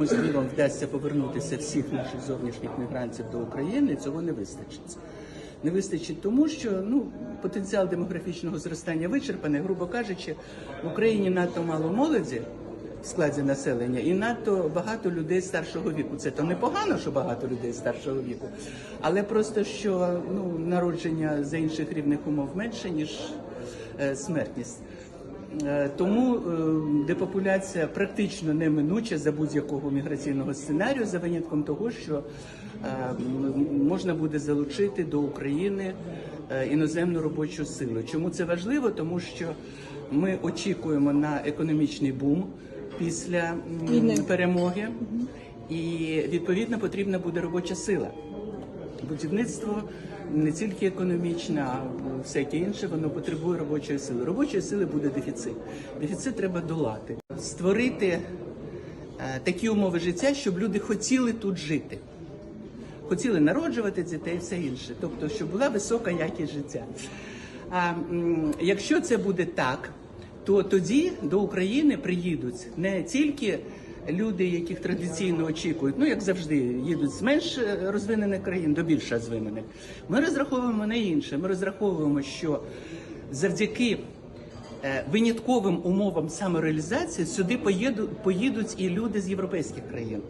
З віром вдасться повернутися всіх наших зовнішніх мігрантів до України, цього не вистачить. Не вистачить тому, що ну потенціал демографічного зростання вичерпаний, грубо кажучи, в Україні надто мало молоді в складі населення і надто багато людей старшого віку. Це то непогано, що багато людей старшого віку, але просто що ну народження за інших рівних умов менше ніж е, смертність. Е, Тому е, депопуляція практично неминуча за будь-якого міграційного сценарію, за винятком того, що е, можна буде залучити до України іноземну робочу силу. Чому це важливо? Тому що ми очікуємо на економічний бум після перемоги, і відповідно потрібна буде робоча сила. Будівництво не тільки економічне, а всяке інше, воно потребує робочої сили. Робочої сили буде дефіцит. Дефіцит треба долати. Створити е, такі умови життя, щоб люди хотіли тут жити. Хотіли народжувати дітей і все інше. Тобто, щоб була висока якість життя. А якщо це буде так, то тоді до України приїдуть не тільки люди, яких традиційно очікують, ну як завжди, їдуть з менш е, розвинених країн до більш розвинених. Ми розраховуємо на інше. Ми розраховуємо, що завдяки е, винятковим умовам самореалізації сюди поїду, поїдуть і люди з європейських країн.